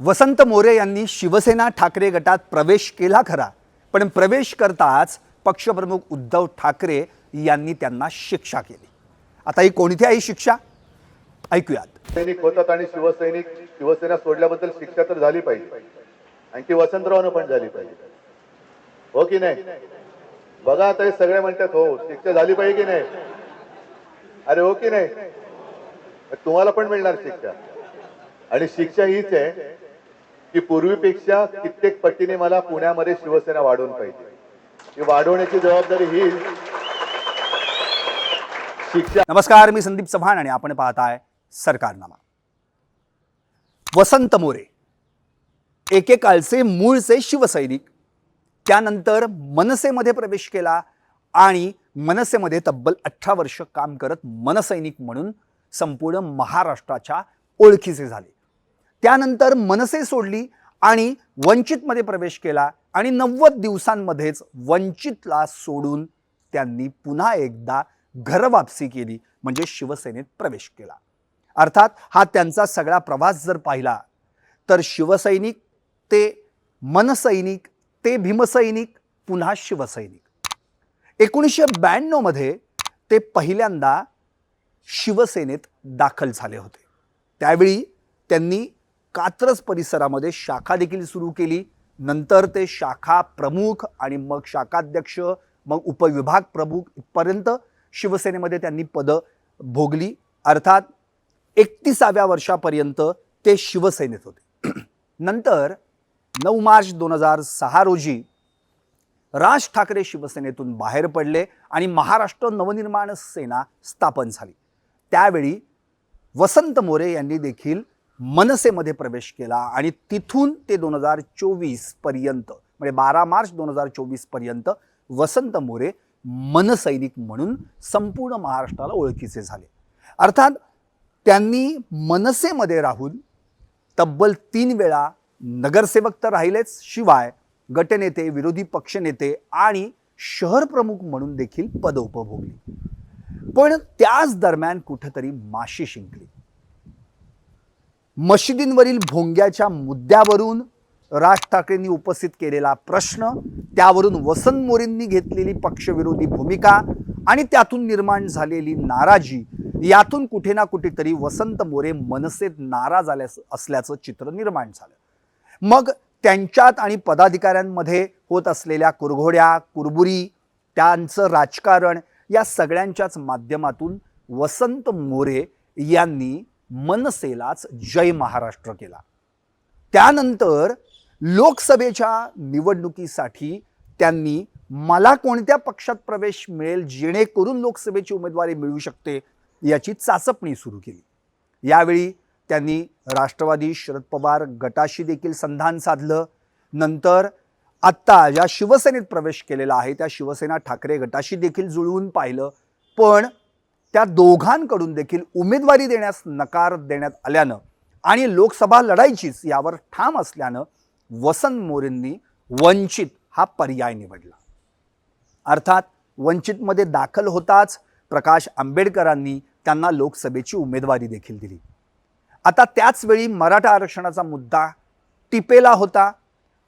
वसंत मोरे यांनी शिवसेना ठाकरे गटात प्रवेश केला खरा. पण प्रवेश करताच पक्षप्रमुख उद्धव ठाकरे यांनी त्यांना शिक्षा केली. आता ही कोणती आहे शिक्षा? ऐकूयात. सैनिक होतात आणि शिवसैनिक शिवसेना सोडल्याबद्दल शिक्षा तर झाली पाहिजे. आणखी वसंतरावनं पण झाली पाहिजे. हो की नाही? बघा आता हे सगळे म्हणतात हो शिक्षा झाली पाहिजे की नाही? अरे हो की नाही? तुम्हाला पण मिळणार शिक्षा. आणि शिक्षा हीच आहे की पूर्वीपेक्षा कित्येक पटीने मला पुण्यामध्ये शिवसेना वाढवून पाहिजे. ही वाढवण्याची जबाबदारी ही शिक्षा नमस्कार मी संदीप चव्हाण आणि आपण पाहताय सरकारनामा. वसंत मोरे एकेकाळचे मूळचे शिवसैनिक त्यानंतर मनसेमध्ये प्रवेश केला आणि मनसेमध्ये तब्बल अठरा वर्ष काम करत मनसैनिक म्हणून संपूर्ण महाराष्ट्राच्या ओळखीचे झाले. त्यानंतर मनसे सोडली आणि वंचितमध्ये प्रवेश केला आणि नव्वद दिवसांमध्येच वंचितला सोडून त्यांनी पुन्हा एकदा घरवापसी केली म्हणजे शिवसेनेत प्रवेश केला. अर्थात हा त्यांचा सगळा प्रवास जर पाहिला तर शिवसैनिक ते मनसैनिक ते भीमसैनिक पुन्हा शिवसैनिक. एकोणीसशे ब्याण्णवमध्ये ते पहिल्यांदा शिवसेनेत दाखल झाले होते. त्यावेळी त्यांनी कात्रज परिसरामध्ये शाखा देखील सुरू केली. नंतर ते शाखा प्रमुख आणि मग शाखाध्यक्ष मग उपविभाग प्रमुख इथपर्यंत शिवसेनेमध्ये त्यांनी पदं भोगली. अर्थात एकतीसाव्या वर्षापर्यंत ते शिवसेनेत होते. नंतर नऊ मार्च दोन हजार सहा रोजी राज ठाकरे शिवसेनेतून बाहेर पडले आणि महाराष्ट्र नवनिर्माण सेना स्थापन झाली. त्यावेळी वसंत मोरे यांनी देखील मनसेमध्ये प्रवेश केला आणि तिथून ते दोन हजार चोवीसपर्यंत म्हणजे बारा मार्च दोन हजार चोवीसपर्यंत वसंत मोरे मनसैनिक म्हणून संपूर्ण महाराष्ट्राला ओळखीचे झाले. अर्थात त्यांनी मनसेमध्ये राहून तब्बल तीन वेळा नगरसेवक तर राहिलेच शिवाय गटनेते विरोधी पक्षनेते आणि शहर प्रमुख म्हणून देखील पद उपभोगली पण त्याच दरम्यान कुठंतरी माशी शिंकली. मशिदींवरील भोंग्याच्या मुद्द्यावरून राज ठाकरेंनी उपस्थित केलेला प्रश्न त्यावरून वसंत मोरेंनी घेतलेली पक्षविरोधी भूमिका आणि त्यातून निर्माण झालेली नाराजी यातून कुठे ना कुठेतरी वसंत मोरे मनसेत नाराज आल्या असल्याचं चित्र निर्माण झालं. मग त्यांच्यात आणि पदाधिकाऱ्यांमध्ये होत असलेल्या कुरघोड्या कुरबुरी त्यांचं राजकारण या सगळ्यांच्याच माध्यमातून वसंत मोरे यांनी मनसेलाच जय महाराष्ट्र केला. त्यानंतर लोकसभेच्या निवडणुकीसाठी त्यांनी मला कोणत्या पक्षात प्रवेश मिळेल जेणेकरून लोकसभेची उमेदवारी मिळू शकते याची चाचपणी सुरू केली. यावेळी त्यांनी राष्ट्रवादी शरद पवार गटाशी देखील संधान साधलं. नंतर आत्ता ज्या शिवसेनेत प्रवेश केलेला आहे त्या शिवसेना ठाकरे गटाशी देखील जुळवून पाहिलं. पण त्या दोघांकडून देखील उमेदवारी देण्यास नकार देण्यात आल्यानं आणि लोकसभा लढायचीच यावर ठाम असल्यानं वसंत मोरेंनी वंचित हा पर्याय निवडला. अर्थात वंचितमध्ये दाखल होताच प्रकाश आंबेडकरांनी त्यांना लोकसभेची उमेदवारी देखील दिली. आता त्याचवेळी मराठा आरक्षणाचा मुद्दा टिपेला होता.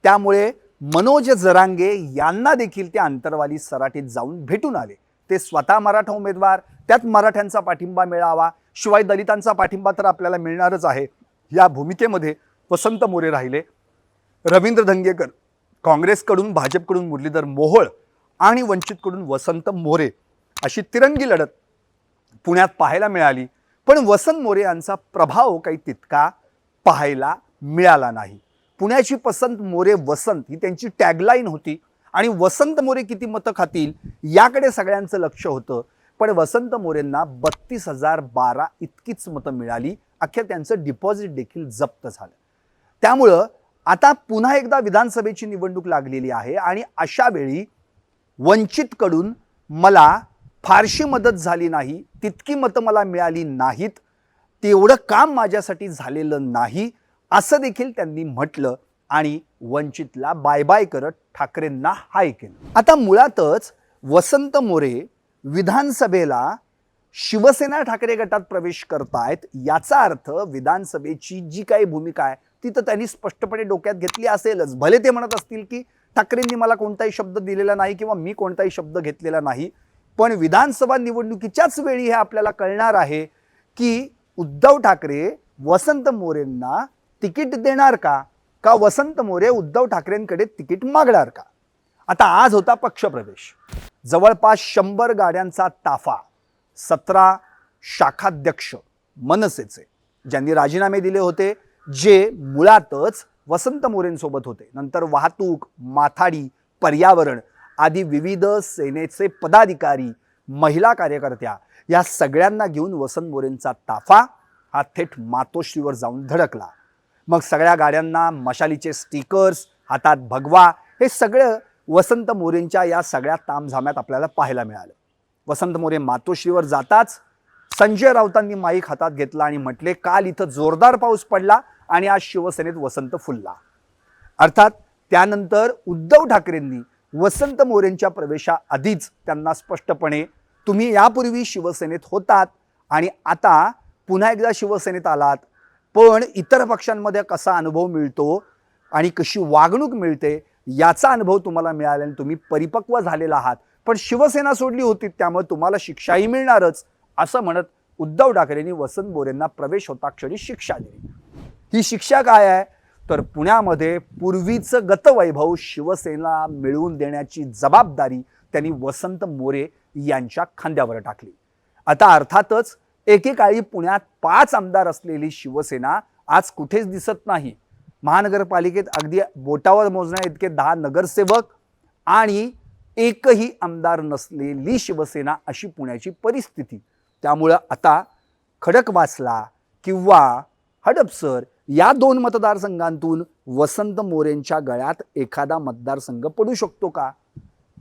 त्यामुळे मनोज जरांगे यांना देखील त्या अंतरवाली सराटीत जाऊन भेटून आले. ते स्वतः मराठा उमेदवार त्यात मराठ्यांचा पाठिंबा मिळावा. शिवाय दलितांचा पाठिंबा तर आपल्याला मिळणारच आहे. या भूमिकेमध्ये वसंत मोरे राहिले. रवींद्र धंगेकर काँग्रेसकडून भाजपकडून मुरलीधर मोहोळ आणि वंचितकडून वसंत मोरे अशी तिरंगी लढत पुण्यात पाहायला मिळाली. पण वसंत मोरे यांचा प्रभाव काही तितका पाहायला मिळाला नाही. पुण्याची पसंत मोरे वसंत ही त्यांची टॅगलाईन होती. आणि वसंत मोरे किती मतं खातील याकडे सगळ्यांचं लक्ष होतं. पण वसंत मोरेंना बत्तीस हजार बारा इतकीच मतं मिळाली. अखेर त्यांचं डिपॉझिट देखील जप्त झालं. त्यामुळं आता पुन्हा एकदा विधानसभेची निवडणूक लागलेली आहे आणि अशा वेळी वंचितकडून मला फारशी मदत झाली नाही तितकी मतं मला मिळाली नाहीत तेवढं काम माझ्यासाठी झालेलं नाही असं देखील त्यांनी म्हटलं. आणि वंचितला बाय बाय करत ठाकरेंना हाय केलं. आता मुळातच वसंत मोरे विधानसभेला शिवसेना ठाकरे गटात प्रवेश करतायत याचा अर्थ विधानसभेची जी काही भूमिका आहे ती तर त्यांनी स्पष्टपणे डोक्यात घेतली असेलच. भले ते म्हणत असतील की ठाकरेंनी मला कोणताही शब्द दिलेला नाही किंवा मी कोणताही शब्द घेतलेला नाही पण विधानसभा निवडणुकीच्याच वेळी हे आपल्याला कळणार आहे की उद्धव ठाकरे वसंत मोरेंना तिकीट देणार का? का वसंत मोरे उद्धव ठाकरेंकडे तिकीट मागणार का? आता आज होता पक्षप्रवेश. जवळपास शंभर गाड्यांचा ताफा सतरा शाखाध्यक्ष मनसेचे ज्यांनी राजीनामे दिले होते जे मुळातच वसंत मोरेंसोबत होते. नंतर वाहतूक माथाडी पर्यावरण आदी विविध सेनेचे पदाधिकारी महिला कार्यकर्त्या या सगळ्यांना घेऊन वसंत मोरेंचा ताफा हा थेट मातोश्रीवर जाऊन धडकला. मग सगळ्या गाड्यांना मशालीचे स्टिकर्स हातात भगवा हे सगळं वसंत मोरेंच्या या सगळ्या तामझाम्यात आपल्याला पाहायला मिळालं. वसंत मोरे मातोश्रीवर जाताच संजय राऊतांनी माईक हातात घेतला आणि म्हटले काल इथं जोरदार पाऊस पडला आणि आज शिवसेनेत वसंत फुलला. अर्थात त्यानंतर उद्धव ठाकरेंनी वसंत मोरेंच्या प्रवेशाआधीच त्यांना स्पष्टपणे तुम्ही यापूर्वी शिवसेनेत होतात आणि आता पुन्हा एकदा शिवसेनेत आलात पण इतर पक्षांमध्ये कसा अनुभव मिळतो आणि कशी वागणूक मिळते याचा अनुभव तुम्हाला मिळाल्याने तुम्ही परिपक्व झालेला आहात. पण शिवसेना सोडली होती त्यामुळे तुम्हाला शिक्षाही मिळणारच असं म्हणत उद्धव ठाकरेंनी वसंत बोरेंना प्रवेश होता क्षणी शिक्षा दिली. ही शिक्षा काय आहे? तर पुण्यामध्ये पूर्वीचं गतवैभव शिवसेना मिळवून देण्याची जबाबदारी त्यांनी वसंत मोरे यांच्या खांद्यावर टाकली. आता अर्थातच एकेकाळी पुण्यात पाच आमदार असलेली शिवसेना आज कुठेच दिसत नाही. महानगरपालिकेत अगदी बोटावर मोजण्या इतके दहा नगरसेवक आणि एकही आमदार नसलेली शिवसेना अशी पुण्याची परिस्थिती. त्यामुळं आता खडकवासला किंवा हडपसर या दोन मतदारसंघांतून वसंत मोरेंच्या गळ्यात एखादा मतदारसंघ पडू शकतो का?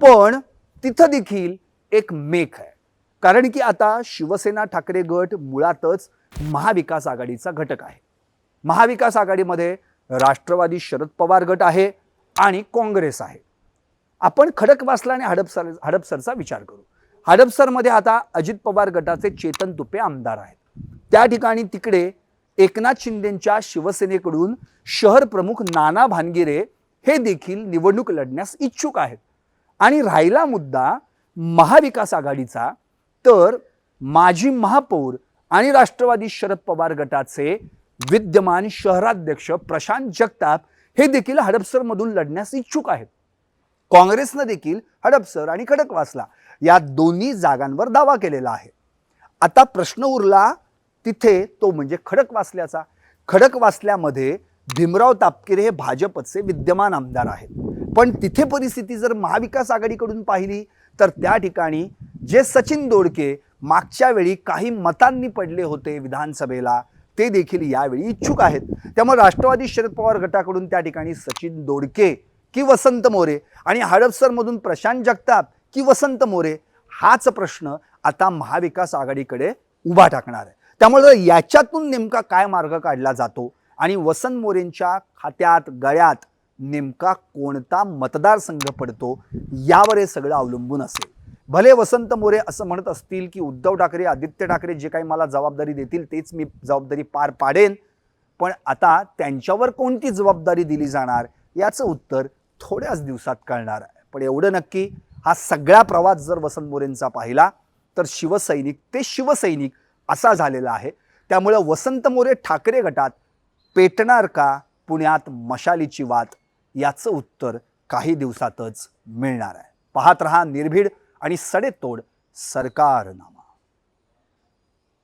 पण तिथं देखील एक मेख आहे. कारण की आता शिवसेना ठाकरे गट मुळातच महाविकास आघाडीचा घटक आहे. महाविकास आघाडीमध्ये राष्ट्रवादी शरद पवार गट आहे आणि काँग्रेस आहे. आपण खडकवासला आणि हडपसर हडपसरचा विचार करू. हडपसरमध्ये आता अजित पवार गटाचे चेतन तुपे आमदार आहेत. त्या ठिकाणी तिकडे एकनाथ शिंदेच्या शिवसेनेकडून शहर प्रमुख नाना भानगिरे हे देखील निवडणूक लढण्यास इच्छुक आहेत. आणि राहिला मुद्दा महाविकास आघाडीचा तर माजी महापौर आणि राष्ट्रवादी शरद पवार गटाचे विद्यमान शहराध्यक्ष प्रशांत जगताप हे देखील हडपसरमधून लढण्यास इच्छुक आहेत. काँग्रेसनं देखील हडपसर आणि खडकवासला या दोन्ही जागांवर दावा केलेला आहे. आता प्रश्न उरला तिथे तो म्हणजे खडकवासल्याचा. खडकवासल्यामध्ये भीमराव तापकिरे हे भाजपचे विद्यमान आमदार आहेत. पण तिथे परिस्थिती जर महाविकास आघाडीकडून पाहिली तर त्या ठिकाणी जे सचिन दोडके मागच्या वेळी काही मतांनी पडले होते विधानसभेला ते देखील यावेळी इच्छुक आहेत. त्यामुळे राष्ट्रवादी शरद पवार गटाकडून त्या ठिकाणी सचिन दोडके की वसंत मोरे आणि हडपसरमधून प्रशांत जगताप की वसंत मोरे हाच प्रश्न आता महाविकास आघाडीकडे उभा टाकणार आहे. त्यामुळे याच्यातून नेमका काय मार्ग काढला जातो आणि वसंत मोरेंच्या खात्यात गळ्यात नेमका कोणता मतदारसंघ पडतो यावर हे सगळं अवलंबून असेल. भले वसंत मोरे असं म्हणत असतील की उद्धव ठाकरे आदित्य ठाकरे जे काही मला जबाबदारी देतील तेच मी जबाबदारी पार पाडेन. पण आता त्यांच्यावर कोणती जबाबदारी दिली जाणार याचं उत्तर थोड्याच दिवसात कळणार आहे. पण एवढं नक्की हा सगळा प्रवास जर वसंत मोरेंचा पाहिला तर शिवसैनिक ते शिवसैनिक असा झालेला आहे. त्यामुळं वसंत मोरे ठाकरे गटात पेटणार का पुण्यात मशालीची वात याचं उत्तर काही दिवसातच मिळणार आहे. पाहत रहा निर्भीड आणि सडेतोड सरकारनामा